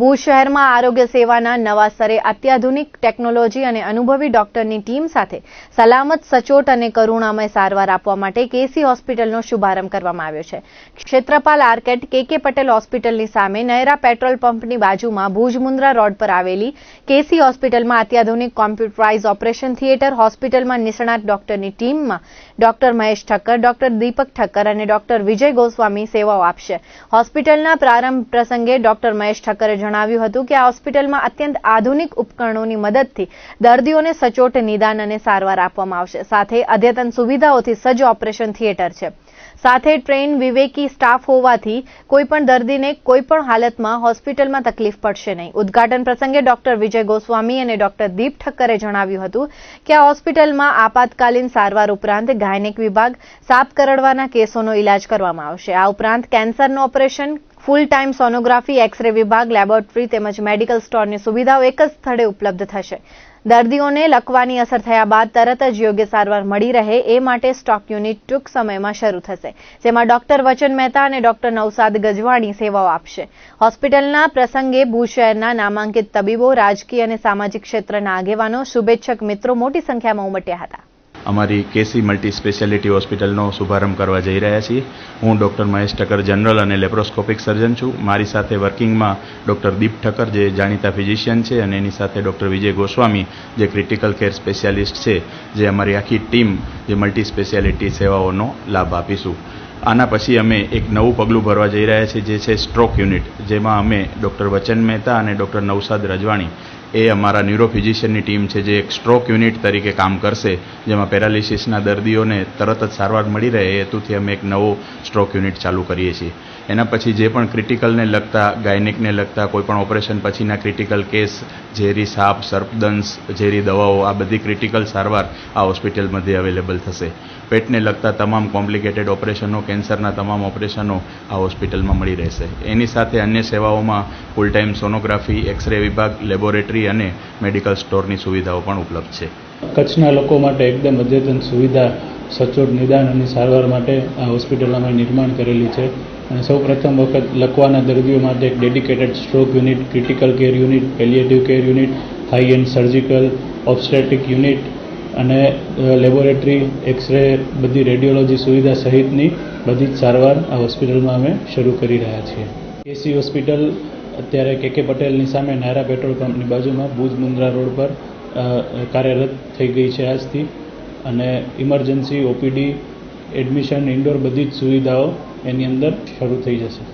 ભુજ શહેરમાં આરોગ્ય સેવાના નવા સ્તરે અત્યાધુનિક ટેકનોલોજી અને અનુભવી ડોક્ટરની ટીમ સાથે સલામત, સચોટ અને કરુણામય સારવાર આપવા માટે કેસી હોસ્પિટલનો શુભારંભ કરવામાં આવ્યો છે. ક્ષેત્રપાલ આર્કેટ કે કે પટેલ હોસ્પિટલની સામે નયરા પેટ્રોલ પંપની બાજુમાં ભુજ મુન્દ્રા રોડ પર આવેલી કેસી હોસ્પિટલમાં અત્યાધુનિક કોમ્પ્યુટરાઇઝ ઓપરેશન થિયેટર હોસ્પિટલમાં નિષ્ણાત ડોક્ટરની ટીમમાં ડોક્ટર મહેશ ઠક્કર, ડોક્ટર દીપક ઠક્કર અને ડોક્ટર વિજય ગોસ્વામી સેવાઓ આપશે. હોસ્પિટલના પ્રારંભ પ્રસંગે ડોક્ટર મહેશ ઠક્કરે જણાવ્યું હતું કે આ હોસ્પિટલમાં અત્યંત આધુનિક ઉપકરણોની મદદથી દર્દીઓને સચોટ નિદાન અને સારવાર આપવામાં આવશે. સાથે અદ્યતન સુવિધાઓથી સજ્જ ઓપરેશન થિયેટર છે. સાથે ટ્રેન, વિવેકી, સ્ટાફ હોવાથી કોઈપણ દર્દીને કોઈપણ હાલતમાં હોસ્પિટલમાં તકલીફ પડશે નહીં. ઉદ્ઘાટન પ્રસંગે ડોક્ટર વિજય ગોસ્વામી અને ડોક્ટર દીપ ઠક્કરે જણાવ્યું હતું કે આ હોસ્પિટલમાં આપાતકાલીન સારવાર ઉપરાંત ગાયનેક વિભાગ, સાપ કરડવાના કેસોનો ઇલાજ કરવામાં આવશે. આ ઉપરાંત કેન્સરનું operation full time sonography, X ray વિભાગ, લેબોરેટરી તેમજ મેડિકલ સ્ટોરની સુવિધાઓ એક જ સ્થળે ઉપલબ્ધ થશે. દર્દીઓને લકવાની અસર થયા બાદ તરત જ યોગ્ય સારવાર મળી રહે એ માટે સ્ટોક યુનિટ ટૂંક સમયમાં શરૂ થશે, જેમાં ડોક્ટર વચન મહેતા અને ડોક્ટર નવસાદ ગજવાણી સેવાઓ આપશે. હોસ્પિટલના પ્રસંગે ભુજ શહેરના નામાંકિત તબીબો, રાજકીય અને સામાજિક ક્ષેત્રના આગેવાનો, શુભેચ્છક મિત્રો મોટી સંખ્યામાં ઉમટ્યા હતા. અમારી કેસી મલ્ટી સ્પેશિયાલિટી હોસ્પિટલનો શુભારંભ કરવા જઈ રહ્યા છીએ. હું ડૉક્ટર મહેશ ઠક્કર, જનરલ અને લેપ્રોસ્કોપિક સર્જન છું. મારી સાથે વર્કિંગમાં ડૉક્ટર દીપ ઠક્કર, જે જાણીતા ફિઝિશિયન છે, અને એની સાથે ડૉક્ટર વિજય ગોસ્વામી, જે ક્રિટિકલ કેર સ્પેશિયાલિસ્ટ છે, જે અમારી આખી ટીમ જે મલ્ટી સ્પેશિયાલિટી સેવાઓનો લાભ આપીશું. આના પછી અમે એક નવું પગલું ભરવા જઈ રહ્યા છીએ, જે છે સ્ટ્રોક યુનિટ, જેમાં અમે ડૉક્ટર વચન મહેતા અને ડૉક્ટર નવસાદ રજવાણી એ અમારા ન્યુરોફિઝિશિયનની ટીમ છે જે એક સ્ટ્રોક યુનિટ તરીકે કામ કરશે, જેમાં પેરાલિસિસના દર્દીઓને તરત જ સારવાર મળી રહે એ હેતુથી અમે એક નવો સ્ટ્રોક યુનિટ ચાલુ કરીએ છીએ. એના પછી જે પણ ક્રિટિકલને લગતા, ગાયનિકને લગતા કોઈપણ ઓપરેશન પછીના ક્રિટિકલ કેસ, ઝેરી સાપ, સર્પદંશ, ઝેરી દવાઓ, આ બધી ક્રિટિકલ સારવાર આ હોસ્પિટલમાંથી અવેલેબલ થશે. પેટને લગતા તમામ કોમ્પ્લિકેટેડ ઓપરેશનો, કેન્સરના તમામ ઓપરેશનો આ હોસ્પિટલમાં મળી રહેશે. એની સાથે અન્ય સેવાઓમાં full time sonography, X ray વિભાગ, લેબોરેટરી અને મેડિકલ સ્ટોરની સુવિધાઓ પણ ઉપલબ્ધ છે. કચ્છના લોકો માટે એકદમ અદ્યતન સુવિધા, સચોટ નિદાન અને સારવાર માટે આ હોસ્પિટલ અમે નિર્માણ કરેલી છે. અને સૌ પ્રથમ વખત લકવાના દર્દીઓ માટે એક dedicated stroke unit, critical care unit, palliative care unit, high end surgical obstetric unit અને લેબોરેટરી, એક્સરે બધી રેડિયોલોજી સુવિધા સહિતની બધી જ સારવાર આ હોસ્પિટલમાં અમે શરૂ કરી રહ્યા છીએ. કેસી હોસ્પિટલ અત્યારે કે કે પટેલની સામે નાયરા પેટ્રોલ પંપની બાજુમાં ભુજ મુન્દ્રા રોડ પર કાર્યરત થઈ ગઈ છે આજથી. અને ઇમરજન્સી, ઓપીડી, એડમિશન, ઇન્ડોર બધી જ સુવિધાઓ એની અંદર શરૂ થઈ જશે.